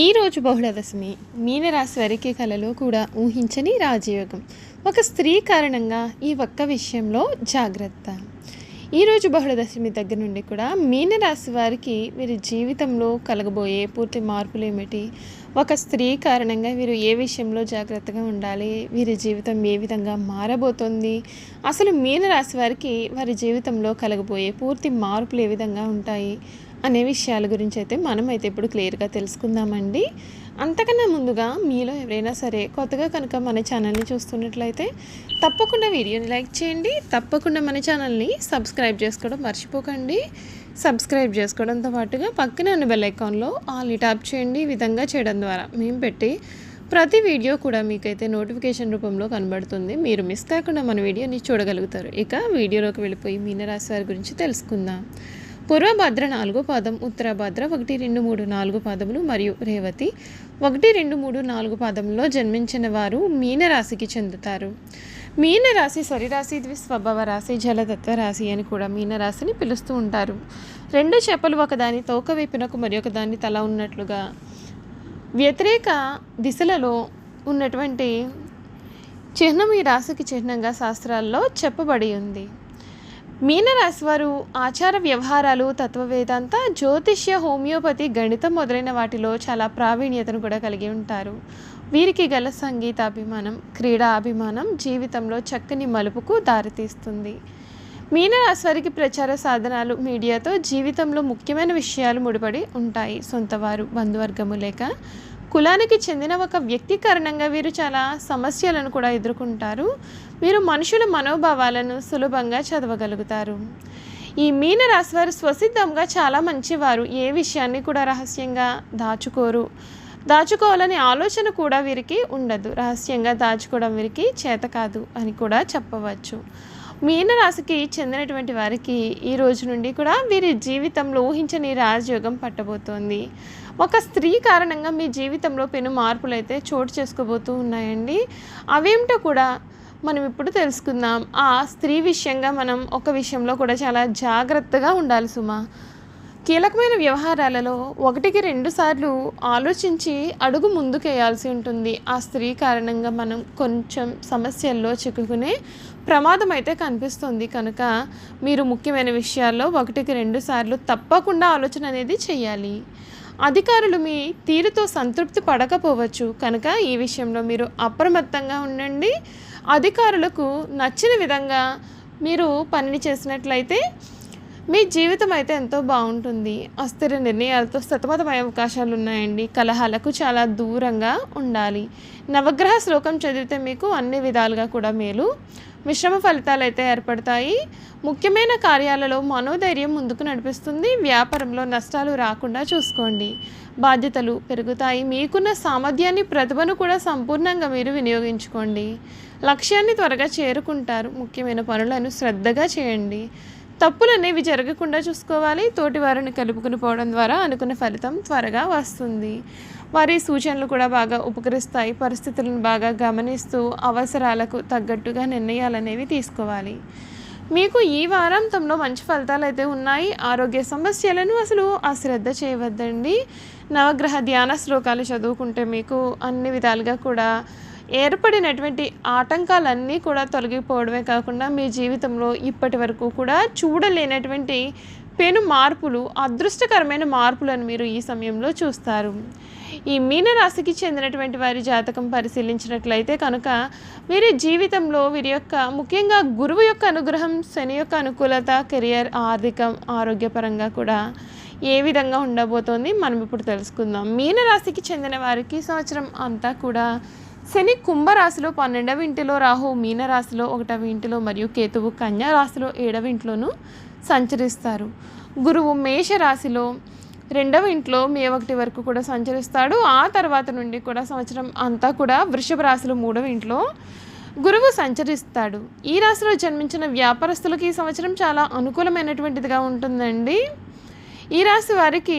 ఈరోజు బహుళదశమి. మీనరాశి వారికి కలలో కూడా ఊహించని రాజయోగం. ఒక స్త్రీ కారణంగా ఈ ఒక్క విషయంలో జాగ్రత్త. ఈరోజు బహుళదశమి దగ్గర నుండి కూడా మీనరాశి వారికి వీరి జీవితంలో కలగబోయే పూర్తి మార్పులు ఏమిటి? ఒక స్త్రీ కారణంగా వీరు ఏ విషయంలో జాగ్రత్తగా ఉండాలి? వీరి జీవితం ఏ విధంగా మారబోతోంది? అసలు మీనరాశి వారికి వారి జీవితంలో కలగబోయే పూర్తి మార్పులు ఏ విధంగా ఉంటాయి? అనే విషయాల గురించి అయితే మనం అయితే ఇప్పుడు క్లియర్గా తెలుసుకుందామండి. అంతకన్నా ముందుగా మీలో ఎవరైనా సరే కొత్తగా కనుక మన ఛానల్ని చూస్తున్నట్లయితే తప్పకుండా వీడియోని లైక్ చేయండి. తప్పకుండా మన ఛానల్ని సబ్స్క్రైబ్ చేసుకోవడం మర్చిపోకండి. సబ్స్క్రైబ్ చేసుకోవడంతో పాటుగా పక్కన ఉన్న బెల్ ఐకాన్లో ఆల్ ట్యాప్ చేయండి. ఈ విధంగా చేయడం ద్వారా మేము పెట్టి ప్రతి వీడియో కూడా మీకైతే నోటిఫికేషన్ రూపంలో కనబడుతుంది. మీరు మిస్ కాకుండా మన వీడియోని చూడగలుగుతారు. ఇక వీడియోలోకి వెళ్ళిపోయి మీనరాశి వారి గురించి తెలుసుకుందాం. పూర్వభద్ర నాలుగో పాదం ఉత్తరభద్ర ఒకటి రెండు మూడు నాలుగు పాదములు మరియు రేవతి ఒకటి రెండు మూడు నాలుగు పాదంలో జన్మించిన వారు మీనరాశికి చెందుతారు. మీనరాశి సరిరాశి ద్వి స్వభావ రాశి జలతత్వ రాశి అని కూడా మీనరాశిని పిలుస్తూ ఉంటారు. రెండు చేపలు ఒకదాని తోక వైపునకు మరి ఒకదాని తల ఉన్నట్లుగా వ్యతిరేక దిశలలో ఉన్నటువంటి చిహ్నం ఈ రాశికి చిహ్నంగా శాస్త్రాల్లో చెప్పబడి ఉంది. మీనరాశి వారు ఆచార వ్యవహారాలు తత్వవేదాంత జ్యోతిష్య హోమియోపతి గణితం మొదలైన వాటిలో చాలా ప్రావీణ్యతను కూడా కలిగి ఉంటారు. వీరికి గల సంగీతాభిమానం క్రీడా అభిమానం జీవితంలో చక్కని మలుపుకు దారితీస్తుంది. మీనరాశి వారికి ప్రచార సాధనాలు మీడియాతో జీవితంలో ముఖ్యమైన విషయాలు ముడిపడి ఉంటాయి. సొంతవారు బంధువర్గము లేక కులానికి చెందిన ఒక వ్యక్తి కారణంగా వీరు చాలా సమస్యలను కూడా ఎదుర్కొంటారు. వీరు మనుషుల మనోభావాలను సులభంగా చదవగలుగుతారు. ఈ మీనరాశి వారు స్వసిద్ధంగా చాలా మంచివారు. ఏ విషయాన్ని కూడా రహస్యంగా దాచుకోరు. దాచుకోవాలనే ఆలోచన కూడా వీరికి ఉండదు. రహస్యంగా దాచుకోవడం వీరికి చేత కాదు అని కూడా చెప్పవచ్చు. మీనరాశికి చెందినటువంటి వారికి ఈ రోజు నుండి కూడా వీరి జీవితంలో ఊహించని రాజయోగం పట్టబోతోంది. ఒక స్త్రీ కారణంగా మీ జీవితంలో పెను మార్పులు అయితే చోటు చేసుకోబోతూ ఉన్నాయండి. అవేమిటో కూడా మనం ఇప్పుడు తెలుసుకుందాం. ఆ స్త్రీ విషయంగా మనం ఒక విషయంలో కూడా చాలా జాగ్రత్తగా ఉండాలి సుమా. కీలకమైన వ్యవహారాలలో ఒకటికి రెండు సార్లు ఆలోచించి అడుగు ముందుకేయాల్సి ఉంటుంది. ఆ స్త్రీ కారణంగా మనం కొంచెం సమస్యల్లో చిక్కుకునే ప్రమాదం అయితే కనిపిస్తుంది. కనుక మీరు ముఖ్యమైన విషయాల్లో ఒకటికి రెండు సార్లు తప్పకుండా ఆలోచన అనేది చేయాలి. అధికారులు మీ తీరుతో సంతృప్తి పడకపోవచ్చు. కనుక ఈ విషయంలో మీరు అప్రమత్తంగా ఉండండి. అధికారులకు నచ్చిన విధంగా మీరు పనిని చేసినట్లయితే మీ జీవితం అయితే ఎంతో బాగుంటుంది. అస్థిర నిర్ణయాలతో సతమతమయ్యే అవకాశాలు ఉన్నాయండి కలహాలకు చాలా దూరంగా ఉండాలి. నవగ్రహ శ్లోకం చదివితే మీకు అన్ని విధాలుగా కూడా మేలు. మిశ్రమ ఫలితాలు అయితే ఏర్పడతాయి. ముఖ్యమైన కార్యాలలో మనోధైర్యం ముందుకు నడిపిస్తుంది. వ్యాపారంలో నష్టాలు రాకుండా చూసుకోండి. బాధ్యతలు పెరుగుతాయి. మీకున్న సామర్థ్యాన్ని ప్రతిభను కూడా సంపూర్ణంగా మీరు వినియోగించుకోండి. లక్ష్యాన్ని త్వరగా చేరుకుంటారు. ముఖ్యమైన పనులను శ్రద్ధగా చేయండి. తప్పులు అనేవి జరగకుండా చూసుకోవాలి. తోటి వారిని కలుపుకుని పోవడం ద్వారా అనుకున్న ఫలితం త్వరగా వస్తుంది. వారి సూచనలు కూడా బాగా ఉపకరిస్తాయి. పరిస్థితులను బాగా గమనిస్తూ అవసరాలకు తగ్గట్టుగా నిర్ణయాలు అనేవి తీసుకోవాలి. మీకు ఈ వారాంతంలో మంచి ఫలితాలు అయితే ఉన్నాయి. ఆరోగ్య సమస్యలను అసలు అశ్రద్ధ చేయవద్దండి. నవగ్రహ ధ్యాన శ్లోకాలు చదువుకుంటే మీకు అన్ని విధాలుగా కూడా ఏర్పడినటువంటి ఆటంకాలన్నీ కూడా తొలగిపోవడమే కాకుండా మీ జీవితంలో ఇప్పటి వరకు కూడా చూడలేనటువంటి పెను మార్పులు అదృష్టకరమైన మార్పులను మీరు ఈ సమయంలో చూస్తారు. ఈ మీనరాశికి చెందినటువంటి వారి జాతకం పరిశీలించినట్లయితే కనుక వీరి జీవితంలో వీరి యొక్క ముఖ్యంగా గురువు యొక్క అనుగ్రహం శని యొక్క అనుకూలత కెరియర్ ఆర్థికం ఆరోగ్యపరంగా కూడా ఏ విధంగా ఉండబోతోంది మనం ఇప్పుడు తెలుసుకుందాం. మీనరాశికి చెందిన వారికి సంవత్సరం అంతా కూడా శని కుంభరాశిలో పన్నెండవ ఇంటిలో రాహు మీనరాశిలో ఒకటవ ఇంటిలో మరియు కేతువు కన్యా రాశిలో ఏడవ ఇంట్లోనూ సంచరిస్తారు. గురువు మేష రాశిలో రెండవ ఇంట్లో మే ఒకటి వరకు కూడా సంచరిస్తాడు. ఆ తర్వాత నుండి కూడా సంవత్సరం అంతా కూడా వృషభ రాశిలో మూడవ ఇంట్లో గురువు సంచరిస్తాడు. ఈ రాశిలో జన్మించిన వ్యాపారస్తులకి ఈ సంవత్సరం చాలా అనుకూలమైనటువంటిదిగా ఉంటుందండి. ఈ రాశి వారికి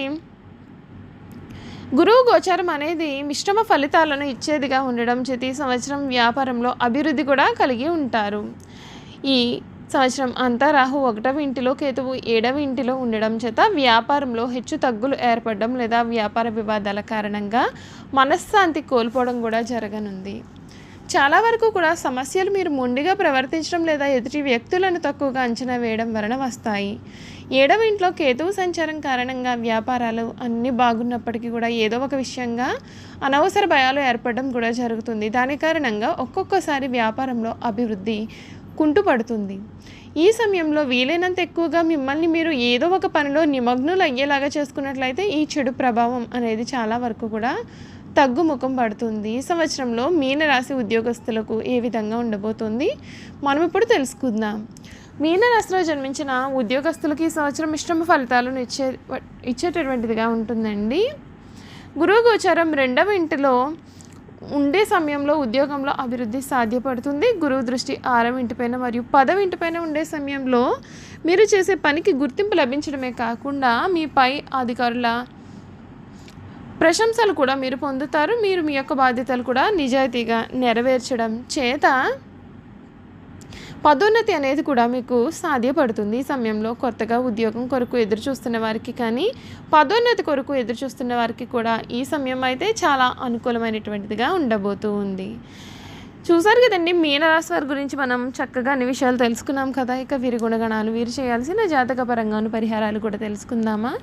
గురువు గోచారం అనేది మిశ్రమ ఫలితాలను ఇచ్చేదిగా ఉండడం చేతి సంవత్సరం వ్యాపారంలో అభివృద్ధి కూడా కలిగి ఉంటారు. ఈ సంవత్సరం అంతా రాహు ఒకటవ ఇంటిలో కేతువు ఏడవ ఇంటిలో ఉండడం చేత వ్యాపారంలో హెచ్చు తగ్గులు ఏర్పడడం లేదా వ్యాపార వివాదాల కారణంగా మనశ్శాంతి కోల్పోవడం కూడా జరగనుంది. చాలా వరకు కూడా సమస్యలు మీరు మొండిగా ప్రవర్తించడం లేదా ఎదుటి వ్యక్తులను తక్కువగా అంచనా వేయడం వలన వస్తాయి. ఏడవ ఇంట్లో కేతువు సంచారం కారణంగా వ్యాపారాలు అన్నీ బాగున్నప్పటికీ కూడా ఏదో ఒక విషయంగా అనవసర భయాలు ఏర్పడడం కూడా జరుగుతుంది. దాని కారణంగా ఒక్కొక్కసారి వ్యాపారంలో అభివృద్ధి కుంటుపడుతుంది. ఈ సమయంలో వీలైనంత ఎక్కువగా మిమ్మల్ని మీరు ఏదో ఒక పనిలో నిమగ్నులు అయ్యేలాగా చేసుకున్నట్లయితే ఈ చెడు ప్రభావం అనేది చాలా వరకు కూడా తగ్గుముఖం పడుతుంది. ఈ సంవత్సరంలో మీనరాశి ఉద్యోగస్తులకు ఏ విధంగా ఉండబోతుంది? మనం ఇప్పుడు తెలుసుకుందాం. మీనరాశిలో జన్మించిన ఉద్యోగస్తులకి ఈ సంవత్సరం మిశ్రమ ఫలితాలను ఇచ్చే ఇచ్చేటటువంటిదిగా ఉంటుందండి. గురువు గోచారం రెండవ ఇంటిలో ఉండే సమయంలో ఉద్యోగంలో అభివృద్ధి సాధ్యపడుతుంది. గురువు దృష్టి ఆరవ ఇంటిపైన మరియు పదవ ఇంటిపైన ఉండే సమయంలో మీరు చేసే పనికి గుర్తింపు లభించడమే కాకుండా మీ పై అధికారుల ప్రశంసలు కూడా మీరు పొందుతారు. మీరు మీ యొక్క బాధ్యతలు కూడా నిజాయితీగా నెరవేర్చడం చేత పదోన్నతి అనేది కూడా మీకు సాధ్యపడుతుంది ఈ సమయంలో. కొత్తగా ఉద్యోగం కొరకు ఎదురు చూస్తున్న వారికి కానీ పదోన్నతి కొరకు ఎదురు చూస్తున్న వారికి కూడా ఈ సమయం అయితే చాలా అనుకూలమైనటువంటిదిగా ఉండబోతూ ఉంది. చూసారు కదండి మీనరాశి వారి గురించి మనం చక్కగా అన్ని విషయాలు తెలుసుకున్నాం కదా. ఇక వీరి గుణగణాలు వీరు చేయాల్సిన జాతక పరంగాను పరిహారాలు కూడా తెలుసుకుందామా?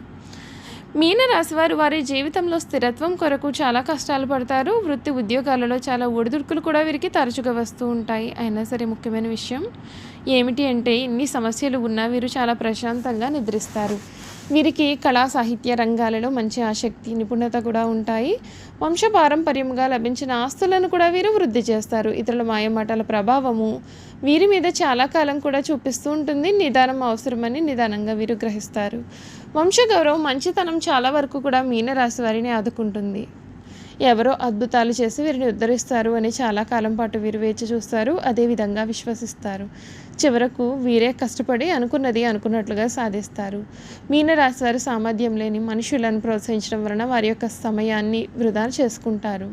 మీనరాశి వారు వారి జీవితంలో స్థిరత్వం కొరకు చాలా కష్టాలు పడతారు. వృత్తి ఉద్యోగాలలో చాలా ఒడిదుడుకులు కూడా వీరికి తరచుగా వస్తూ ఉంటాయి. అయినా సరే ముఖ్యమైన విషయం ఏమిటి అంటే ఇన్ని సమస్యలు ఉన్నా వీరు చాలా ప్రశాంతంగా నిద్రిస్తారు. వీరికి కళా సాహిత్య రంగాలలో మంచి ఆసక్తి నిపుణత కూడా ఉంటాయి. వంశపారంపర్యంగా లభించిన ఆస్తులను కూడా వీరు వృద్ధి చేస్తారు. ఇతరుల మాయమాటల ప్రభావము వీరి మీద చాలా కాలం కూడా చూపిస్తూ ఉంటుంది. నిదానం అవసరమని నిదానంగా వీరు గ్రహిస్తారు. వంశగౌరవం మంచితనం చాలా వరకు కూడా మీనరాశి వారిని ఆదుకుంటుంది. ఎవరో అద్భుతాలు చేసి వీరిని ఉద్ధరిస్తారు అని చాలా కాలం పాటు వీరు వేచి చూస్తారు. అదేవిధంగా విశ్వసిస్తారు. చివరకు వీరే కష్టపడి అనుకున్నది అనుకున్నట్లుగా సాధిస్తారు. మీనరాశి వారు సామర్థ్యం లేని మనుషులను ప్రోత్సహించడం వలన వారి యొక్క సమయాన్ని వృధా చేసుకుంటారు.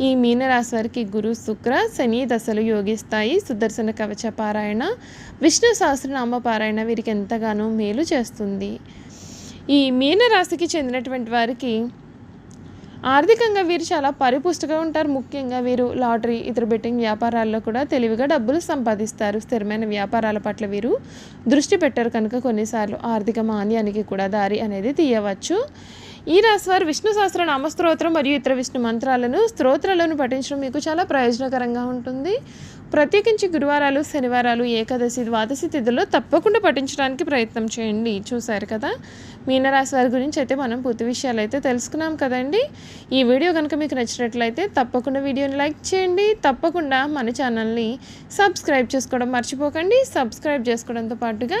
ఈ మీనరాశి వారికి గురు శుక్ర శని దశలు యోగిస్తాయి సుదర్శన కవచ పారాయణ విష్ణు సహస్రనామ పారాయణ వీరికి ఎంతగానో మేలు చేస్తుంది. ఈ మీనరాశికి చెందినటువంటి వారికి ఆర్థికంగా వీరు చాలా పరిపుష్టగా ఉంటారు. ముఖ్యంగా వీరు లాటరీ ఇతర బెట్టింగ్ వ్యాపారాల్లో కూడా తెలివిగా డబ్బులు సంపాదిస్తారు. స్థిరమైన వ్యాపారాల పట్ల వీరు దృష్టి పెట్టారు. కనుక కొన్నిసార్లు ఆర్థిక మాన్యానికి కూడా దారి అనేది తీయవచ్చు. ఈ రాశి వారు విష్ణు సహస్ర నామస్తోత్రం మరియు ఇతర విష్ణు మంత్రాలను స్తోత్రాలను పఠించడం మీకు చాలా ప్రయోజనకరంగా ఉంటుంది. ప్రత్యేకించి గురువారాలు శనివారాలు ఏకాదశి ద్వాదశి తిథుల్లో తప్పకుండా పఠించడానికి ప్రయత్నం చేయండి. చూశారు కదా? మీనరాశి వారి గురించి అయితే మనం పూర్తి విషయాలు అయితే తెలుసుకున్నాం కదండి. ఈ వీడియో కనుక మీకు నచ్చినట్లయితే తప్పకుండా వీడియోని లైక్ చేయండి. తప్పకుండా మన ఛానల్ని సబ్స్క్రైబ్ చేసుకోవడం మర్చిపోకండి. సబ్స్క్రైబ్ చేసుకోవడంతో పాటుగా